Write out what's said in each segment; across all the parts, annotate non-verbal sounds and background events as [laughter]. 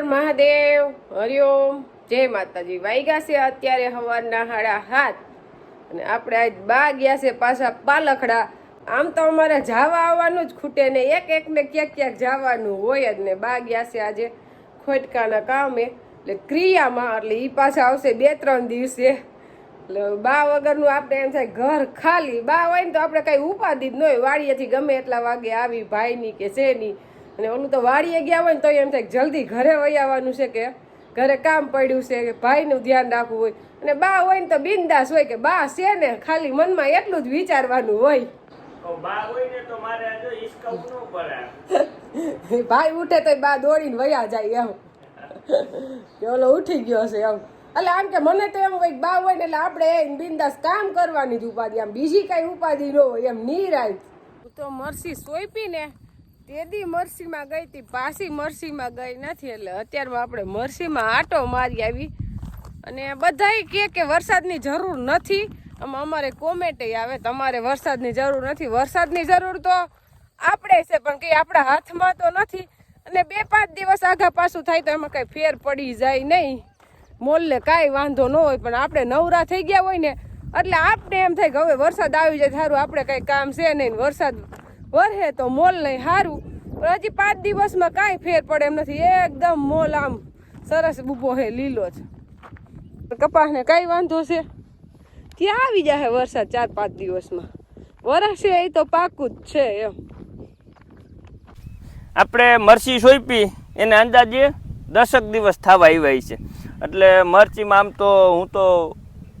મહાદેવ હરિઓમ જય માતાજી. વાઈગા છે અત્યારે સવારના હાડા હાથ. અને આપણે આજ બા ગયા છે પાછા પાલખડા. આમ તો અમારે જાવા આવવાનું જ ખૂટે ને એક એકને ક્યાંક ક્યાંક જવાનું હોય જ ને બા ગયા છે આજે ખોટકાના કામે. એટલે ક્રિયામાં, એટલે એ પાછા આવશે બે ત્રણ દિવસે. એટલે બા વગરનું આપણે એમ થાય ઘર ખાલી. બા હોય ને તો આપણે કાંઈ ઉપાધિ જ ન હોય. વાડીએથી ગમે એટલા વાગે આવી ભાઈની કે શેની. અને ઓલું તો વાડીએ ગયા હોય ને તો એમ થાય જલ્દી ઘરે વહી આવવાનું છે કે ઘરે કામ પડ્યું છે કે ભાઈનું ધ્યાન રાખવું હોય. અને બા હોય ને તો બિંદાસ હોય કે બા છે ને ખાલી મનમાં એટલું જ વિચારવાનું હોય. [laughs] ભાઈ ઉઠે તો બા દોડીને વયા જાય એમ. [laughs] કે ઓલો ઉઠી ગયો છે એમ. એટલે આમ કે મને તો એમ હોય કે બા હોય ને એટલે આપણે બિંદાસ કામ કરવાની જ ઉપાધિ. આમ બીજી કઈ ઉપાધિ ન હોય એમ નિરાય તો મરસી સોંપી ને. તેદી મરસીમાં ગઈ હતી, પાછી મરસીમાં ગઈ નથી એટલે અત્યારમાં આપણે મરસીમાં આટો મારી આવી. અને બધાય કહે કે વરસાદની જરૂર નથી. આમાં અમારે કોમેન્ટ આવે, તમારે વરસાદની જરૂર નથી. વરસાદની જરૂર તો આપણે છે, પણ કંઈ આપણા હાથમાં તો નથી. અને બે પાંચ દિવસ આઘા પાછું થાય તો એમાં કંઈ ફેર પડી જાય નહીં. મોલને કાંઈ વાંધો ન હોય, પણ આપણે નવરા થઈ ગયા હોય ને, એટલે આપણે એમ થાય કે હવે વરસાદ આવી જાય સારું આપણે કંઈ કામ છે નહીં વરસાદ વરહે તો મોલ નહીં સારું પણ હજી પાંચ દિવસમાં કાંઈ ફેર પડે એમ નથી. એકદમ મોલ આમ સરસ ઊભો હે, લીલો છે. કપાસને કાંઈ વાંધો છે? ત્યાં આવી જાય વરસાદ ચાર પાંચ દિવસમાં? વરસે એ તો પાકું જ છે એમ. આપણે મરચી સોંપી, એને અંદાજે દસક દિવસ થવા આવ્યા છે. એટલે મરચીમાં આમ તો હું તો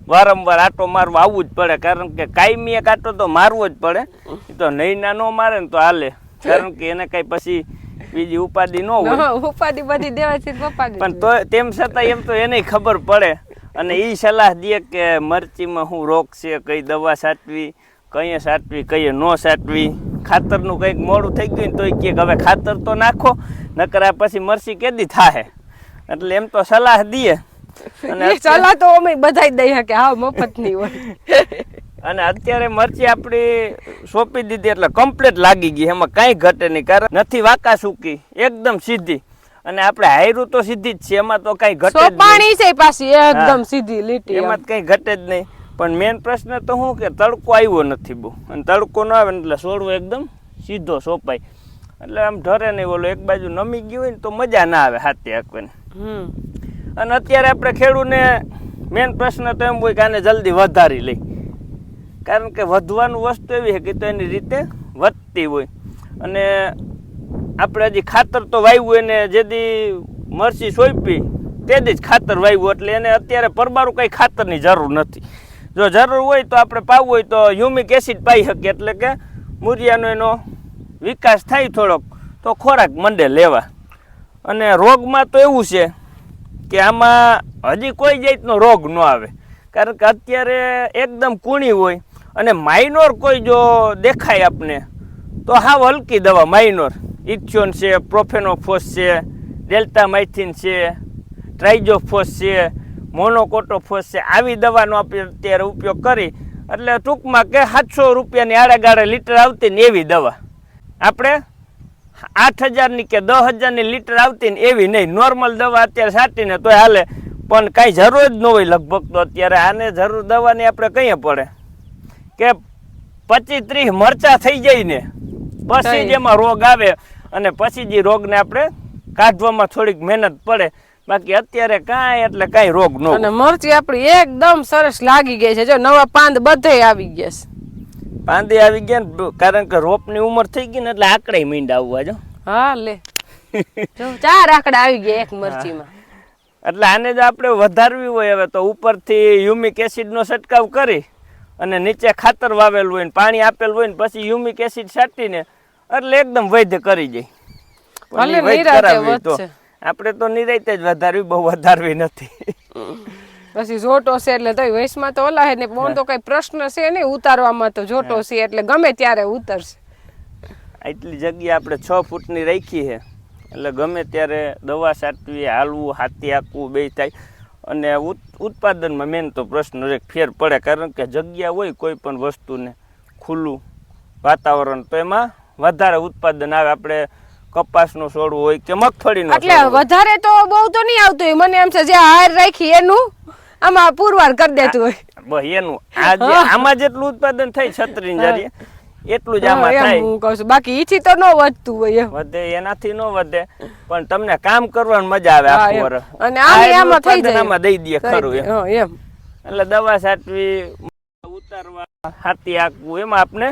વારંવાર આટો મારવા આવવું જ પડે. કારણ કે કાયમી એક આટો તો મારવો જ પડે. એ તો નહીં ના મારે ને તો હાલે. કારણ કે એને કઈ પછી બીજી ઉપાધિ ન હોય. ઉપાધિ બધી દેવાથી પપ્પા પણ તો તેમ છતાં એમ તો એને ખબર પડે. અને એ સલાહ દે કે મરચીમાં શું રોગ છે કઈ દવા સાચવી કઈએ સાચવી કઈએ ન સાચવી. ખાતરનું કંઈક મોડું થઈ ગયું ને તો કે હવે ખાતર તો નાખો નકર આ પછી મરચી કેદી થાય એટલે એમ તો સલાહ દઈએ અને એ તો અમે બધા દઈ શકે હા મફતની હોય. અને અત્યારે મરચી આપણી સોંપી દીધી એટલે કમ્પ્લીટ લાગી ગઈ. એમાં કાંઈ ઘટે નહીં. કારણ નથી વાકા સૂકી. એકદમ સીધી. અને આપણે હાયરું તો સીધી જ છે એમાં તો કાંઈ ઘટે પાણી છે પાછી એકદમ સીધી લીટી એમાં. કંઈ ઘટે જ નહીં. પણ મેન પ્રશ્ન તો શું કે તડકો આવ્યો નથી બહુ. અને તડકો ન આવે ને એટલે છોડવો એકદમ સીધો સોંપાય. એટલે આમ ઢરે નહીં ઓલો. એક બાજુ નમી ગયું હોય ને તો મજા ના આવે હાથે હાંકવાની. હમ. અને અત્યારે આપણે ખેડૂને મેન પ્રશ્ન તો એમ હોય કે આને જલ્દી વધારી લઈ. કારણ કે વધવાનું વસ્તુ એવી છે કે તો એની રીતે વધતી હોય. અને આપણે હજી ખાતર તો વાવ્યું એને જેથી મરચી સોંપી તેથી જ ખાતર વાવ્યું. એટલે એને અત્યારે પરબારું કંઈ ખાતરની જરૂર નથી. જો જરૂર હોય તો આપણે પાવું હોય તો હ્યુમિક એસિડ પાઈ શકીએ. એટલે કે મૂરિયાનો એનો વિકાસ થાય થોડોક, તો ખોરાક મંડે લેવા. અને રોગમાં તો એવું છે કે આમાં હજી કોઈ જાતનો રોગ ન આવે. કારણ કે અત્યારે એકદમ કૂણી હોય અને માઇનોર કોઈ જો દેખાય આપને, તો હાવ હલકી દવા માઇનોર ઇથ્યોન છે, પ્રોફેનોફોસ છે ડેલ્ટા માઇથિન છે, ટ્રાઇજોફોસ છે, મોનોકોટોફોસ છે, આવી દવાનો આપણે અત્યારે ઉપયોગ કરી. એટલે ટૂંકમાં કે સાતસો રૂપિયાની આડેગાળે લીટર આવતી ને એવી દવા. આપણે આઠ હજારની કે દસ હજારની લીટર આવતી ને એવી નહીં. નોર્મલ દવા અત્યારે છાંટીને તો હાલે. પણ કાંઈ જરૂર જ ન હોય લગભગ તો અત્યારે આને જરૂર દવાની આપણે કહીએ પડે. કે પચીસ ત્રીસ મરચા થઈ જાય ને પછી જેમાં રોગ આવે અને પછી જે રોગને આપણે કાઢવામાં થોડીક મહેનત પડે. બાકી અત્યારે કાંઈ એટલે કાંઈ રોગ ન અને મરચી આપણી એકદમ સરસ લાગી ગઈ છે. જો નવા પાંદ બધે આવી ગયા છે. પાંદે આવી ગયા ને કારણ કે રોપની ઉંમર થઈ ગઈ ને એટલે આકડે મીંડ આવવા જો. હા લે. જો ચાર આકડા આવી ગયા એક મરચીમાં. એટલે આને જો આપણે વધારવી હોય હવે તો ઉપરથી યુમિક એસિડનો છંટકાવ કરી અને નીચે ખાતર વાવેલું હોય ને પાણી આપેલું હોય ને પછી યુમિક એસિડ છાંટીને એટલે એકદમ વૈધ કરી જાય. આપણે તો નિરાયતે જ વધારવી બહુ વધારવી નથી. પછી જોટો છે એટલે તો વયસમાં તો ઓલા હે ને પણ તો કઈ પ્રશ્ન છે નહીં ઉતારવામાં તો જોટો છે એટલે ગમે ત્યારે ઉતરશે. એટલી જગ્યા આપણે છ ફૂટની રાખી છે. એટલે ગમે ત્યારે દવા છાંટવી હાલવું હાથી હાંકવું બે થાય. અને ઉત્પાદનમાં મેન તો પ્રશ્ન એક ફેર પડે. કારણ કે જગ્યા હોય કોઈ પણ વસ્તુને ખુલ્લું વાતાવરણ તો એમાં વધારે ઉત્પાદન આવે. આપણે કપાસનું છોડવું હોય કે મગફળીનું એટલે વધારે તો બહુ તો નહીં આવતું. મને એમ છે જે હાર રાખી એનું આમાં પુરવાર કરી દેતું હોય. એનું. આ આમાં જેટલું ઉત્પાદન થાય છત્રી જારી એટલું જ આમાં થાય. હું કહું છું. બાકી ઈથી તો ન વધતું હોય એમ. વધે એનાથી ન વધે. પણ તમને કામ કરવાની મજા આવે આખું. વર્ષ અને આમે આમાં થઈ જાય. આમાં દઈ દે ખરું એમ. એટલે દવા છાંટવી ઉતારવા હાથી આંકવું એમાં આપણે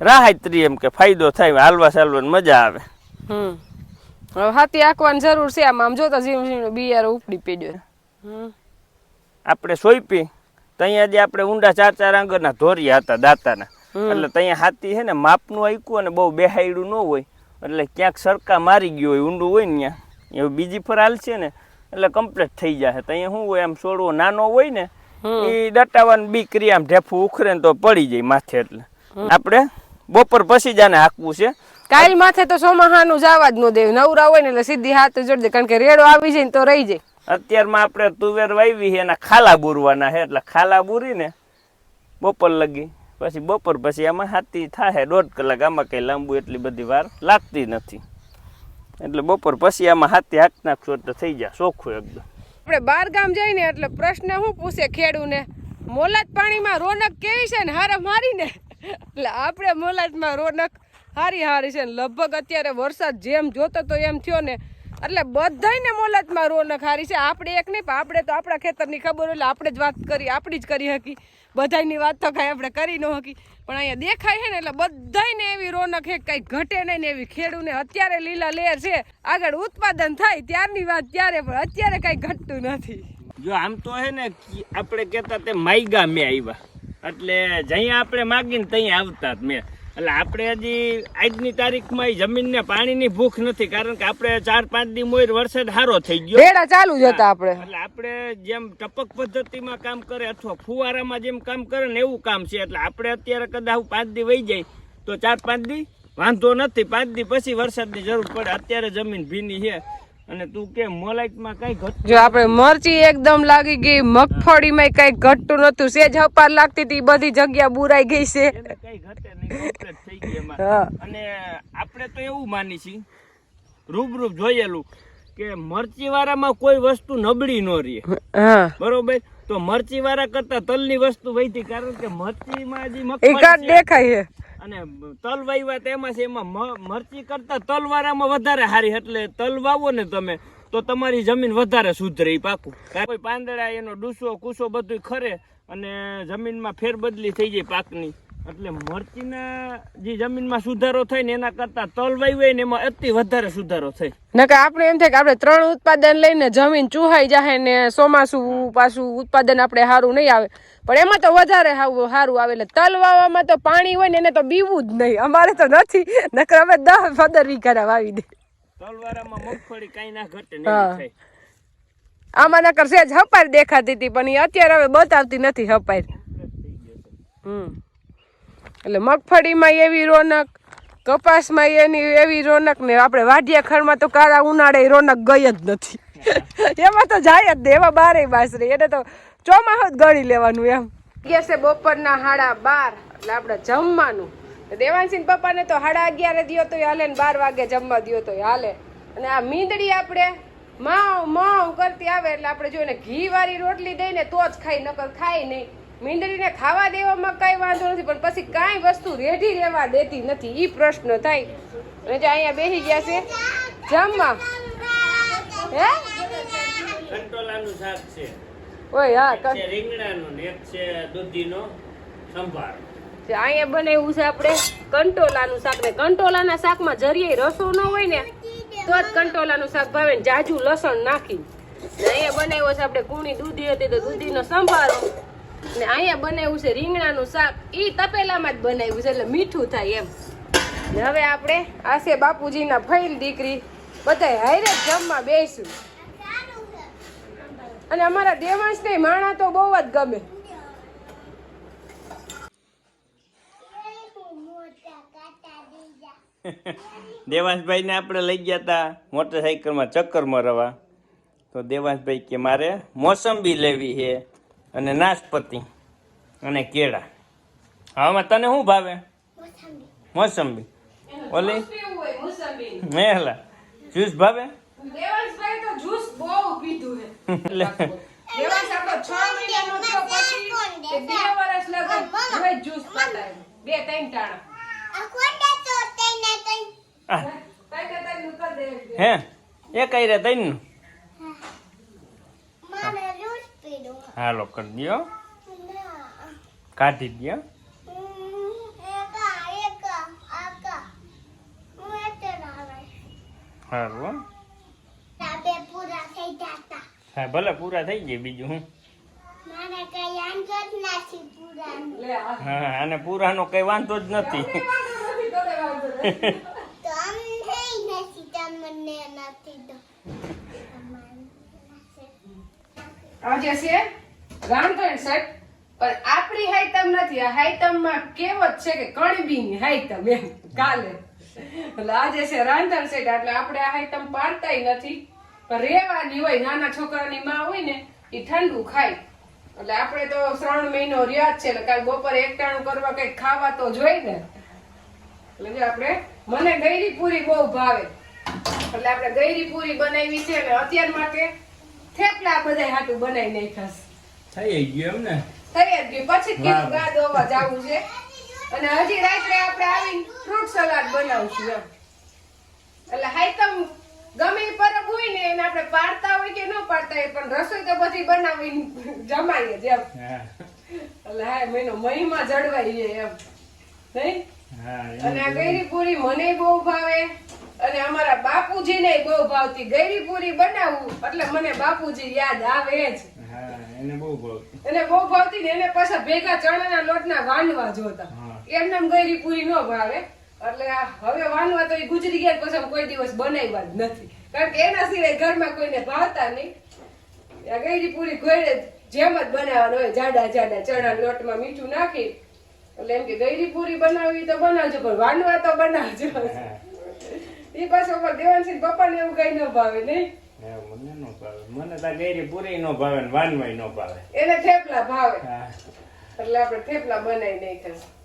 રાહત રહી એમ કે ફાયદો થાય હાલવા ચાલવાની મજા આવે. હમ. હાથી આંકવાની જરૂર છે આમ. આમ જોતા ઝીણું બિયારો ઉપડી પડ્યો. હમ. આપણે સોંપી ત્યાં જે આપણે ઊંડા ચાર ચાર આંગરના ધોરિયા હતા દાતાના. એટલે ત્યાં હાથી છે ને માપનું આયકું અને બહુ બેહાયડું ન હોય. એટલે ક્યાંક સરકા મારી ગયો હોય ઊંડું હોય ને ત્યાં. એવું બીજી ફર હાલશે ને એટલે કમ્પ્લીટ થઈ જાય અહીંયા શું હોય આમ છોડવો નાનો હોય ને એ દટાવાની બી ક્રિયા આમ ઢેફું ઉખરે ને તો પડી જાય માથે એટલે. આપણે બપોર પછી જાને હાંકવું છે. કાલ માથે તો સોમાહાનું જવા જ ન દેવું નવરા હોય ને એટલે સીધી હાથ જોડી દે કારણ કે રેડો આવી જાય ને તો રહી જાય. અત્યારમાં આપણે તુવેર વાવી છે, એના ખાલા બુરવાના છે, એટલે ખાલા બુરીને બપોર લગી, પછી બપોર પછી આમાં હાથી થાય દોઢ કલાક આમાં કંઈ લાંબુ એટલી બધી વાર લાગતી નથી. એટલે બપોર પછી આમાં હાથી હાથ નાખશો એટલે થઈ જાય ચોખ્ખું એકદમ. આપણે બાર ગામ જઈને એટલે પ્રશ્ન શું પૂછે ખેડૂને? મોલાત પાણીમાં રોનક કેવી છે ને હારા મારીને? એટલે આપણે મોલાતમાં રોનક હારી હારી છે ને, લગભગ અત્યારે વરસાદ જેમ જોતો તો એમ થયો ને એટલે બધાયને મોલતમાં રોનક હારી છે. આપણે એક નહીં, પણ આપણે તો આપણા ખેતરની ખબર એટલે આપણે જ વાત કરી, આપણી જ કરી હકી. બધાયની વાત તો કાંઈ આપણે કરી ન હકી. પણ અહીંયા દેખાય છે ને એટલે બધાયને એવી રોનક છે કાંઈ ઘટે નહીં ને એવી ખેડૂને અત્યારે લીલા લેર છે. આગળ ઉત્પાદન થાય ત્યારની વાત ત્યારે, પણ અત્યારે કાંઈ ઘટતું નથી. જો આમ તો હે ને આપણે કહેતા તે માઈગા મેં આવ્યા. એટલે જ્યાં આપણે માગીને ત્યાં આવતા મેં. એટલે આપણે હજી આજની તારીખમાં જમીનને પાણીની ભૂખ નથી કારણ કે આપણે ચાર પાંચ દી મોર વરસાદ સારો થઈ ગયો. રેડા ચાલુ જ હતા આપણે. એટલે આપણે જેમ ટપક પદ્ધતિમાં કામ કરે અથવા ફુવારામાં જેમ કામ કરે ને એવું કામ છે એટલે આપણે અત્યારે કદાચ પાંચ દી વહી જાય તો ચાર પાંચ દી વાંધો નથી પાંચ દી પછી વરસાદની જરૂર પડે. અત્યારે જમીન ભીની છે. અને તું કે મોલાઈટમાં કઈ ઘટ જો આપણે મરચી એકદમ લાગી ગઈ મગફળીમાં કઈ ઘટતું નતું સેજ હપાર લાગતી હતી બધી જગ્યા બુરાઈ ગઈ છે. કઈ ઘટે નહીં થઈ ગઈ અને આપણે તો એવું માની છીએ રૂબરૂ જોયેલું કે મરચી વાળામાં કોઈ વસ્તુ નબળી ન રહે. હા. બરોબર? તો મરચી વાળા કરતા તલની વસ્તુ વહીતી કારણ કે મરચીમાં જે મગફળી દેખાય છે. અને તલ વાવ્યા તેમાં છે, એમાં મરચી કરતા તલ વાળામાં વધારે હારી, એટલે તલ વાવો ને તમે, તો તમારી જમીન વધારે સુધરે પાકું. કોઈ પાંદડા, એનો ડૂસો, કુસો બધું ખરે, અને જમીનમાં ફેરબદલી થઈ જાય પાકની. એટલે મરચીના જે જમીનમાં સુધારો થાય ને એના કરતા તલ હોય ને એમાં અતિ વધારે સુધારો થાય. નકર આપણે એમ થાય કે આપણે ત્રણ ઉત્પાદન લઈને જમીન ચૂહાઈ જાય ને ચોમાસું પાછું ઉત્પાદન આપણે સારું નહીં આવે. પણ એમાં તો વધારે સારું આવે એટલે તલ વાવવામાં તો પાણી હોય ને એને તો બીવું જ નહીં. અમારે તો નથી. નકર અમે દસ પંદર વીઘા વાવી દે. તલવારામાં મગફળી કાંઈ ના ઘટે ને હા. આમાં નકર સેજ હપાર દેખાતી હતી પણ એ અત્યારે હવે બતાવતી નથી હપાર. હમ. એટલે મગફળીમાં એવી રોનક કપાસમાં એની એવી રોનક ને આપણે વાઢિયા ખરમાં તો કાળા ઉનાળે રોનક ગઈ જ નથી. એમાં તો જાય જ ને એમાં બારે બાસરે એને તો ચોમાસ જ ગણી લેવાનું એમ. છે બપોરના હાડા બાર એટલે આપણે જમવાનું. દેવાંશીન પપ્પાને તો હાડા અગિયારે દિયો તો હાલે ને બાર વાગે જમવા દો તો હાલે. અને આ મીંદડી આપણે માવ માવ કરતી આવે એટલે આપણે જોઈને ઘી વાળી રોટલી દઈને તો જ ખાઈ નકર ખાય નહીં. મીંદડીને ખાવા દેવામાં કઈ વાંધો નથી પણ પછી કાંઈ વસ્તુ રેઢી રહેવા દેતી નથી. એ પ્રશ્ન થાય. અને જો અહીંયા બેસી ગયા છે જમવા. હે? કંટોલાનું શાક છે. ઓય હા છે રીંગણાનું ને એક છે દૂધીનો સંભાર. જે અહીંયા બનાવ્યું છે આપણે કંટોલાનું શાક ને કંટોલાના શાકમાં જરીએ રસો ન હોય ને તો જ કંટોલાનું શાક ભાવે ને જાજુ લસણ નાખી. અહીંયા બનાવ્યો છે આપણે કુણી દૂધી હતી તો દૂધીનો સંભારો. ને અહીંયા બનાવ્યું છે રીંગણાનું શાક. એ તપેલામાં જ બનાવ્યું છે એટલે મીઠું થાય એમ. ને હવે આપણે આશે બાપુજીના ફઈલ દીકરી. બધા હારે જમવા બેસું. અને અમારા દેવાંશ ને માણા તો બહુ જ ગમે. [laughs] દેવાંશભાઈ ને આપણે લઈ ગયા હતા મોટરસાઇકલમાં ચક્કરમાં રવા તો દેવાંશભાઈ કે, મારે મોસંબી લેવી છે. અને નાશપતી અને કેળા. હવામાં તને શું ભાવે? મોસંબી. ઓલી? મોસંબી. મેલા જ્યુસ ભાવે? દેવાંશભાઈ તો જ્યુસ હે એ કઈ રે તઈ હવે જ્યુસ પતાવ્યું બે ત્રણ ટાણા. આ, તાઈ તાઈ કર દે હાલો કરી દ્યો કાઢી દ્યો સારું હો ભલે પૂરા થઈ જાય બીજું હું? હા અને પૂરાનો કઈ વાંધો જ નથી નથી તો વાંધો નહીં. તો અમને નથી તમને નથી તો આજે છે રામધણ સેટ પણ આપણી હાઈતમ નથી. આ હાઈતમમાં કેવત છે કે કણબીની હાઈતમ એમ, કાલે. એટલે આજે છે રાંધણ સેટ એટલે આપણે આ હાઈતમ પાડતાય નથી. પણ રેવાની હોય, નાના છોકરાની માં હોય ને, એ ઠંડુ ખાય. એટલે આપણે તો શ્રાવણ મહિનો રહ્યા છે, એટલે કાલે બપોરે એકટાણું કરવા કંઈક ખાવા તો જોઈ ને. એટલે આપણે, મને ગૈરી પૂરી બહુ ભાવે. એટલે આપણે ગૈરી પૂરી બનાવી છે, અને અત્યાર માટે થેપલા બધા હાટું બનાવી નાખ્યા થઈ ગયું એમ ને? થઈ જ ગયું. પછી કીધું. ગા દોવા જાવું છે. અને હજી રાત્રે આપણે આવીને ફ્રૂટ સલાડ બનાવશું એમ. એટલે હાઈતમ ગમે પરબ હોય ને એને આપણે પાડતા હોય કે ન પાડતા હોય પણ રસોઈ તો બધી બનાવીને જમાઈએ જ એમ. એટલે હા મહિનો મહિમા જળવાઈ એમ. નહીં? અને આ ગૈરી પૂરી મને બહુ ભાવે. અને અમારા બાપુજીને બહુ ભાવતી ગૈરી પૂરી બનાવું એટલે મને બાપુજી યાદ આવે જ. એને બહુ ભાવ એને બહુ ભાવતી ને એને પાછા ભેગા ચણાના લોટના વાનવા જોતા. એમને એમ પૂરી ન ભાવે. એટલે હવે વાનવા તો એ ગુજરી ગયા પછી કોઈ દિવસ બનાવ્યા જ નથી. કારણ કે એના સિવાય ઘરમાં કોઈને ભાવતા નહીં. ગયરી ગૈરી પૂરી ઘરે જેમ જ બનાવવાનું હોય જાડા જાડા ચણા લોટમાં મીઠું નાખી. એટલે એમ કે ગયરી પૂરી બનાવવી તો બનાવજો પણ વાનવા તો બનાવજો. એ પાછો દેવાન દેવાનસિંહ પપ્પાને એવું કઈ ન ભાવે નહીં? મને નો ભાવે. મને તો ગેરી પૂરી નો ભાવે વાનવાય નો ભાવે. એને થેપલા ભાવે. એટલે આપણે થેપલા બનાવી નાખ્યા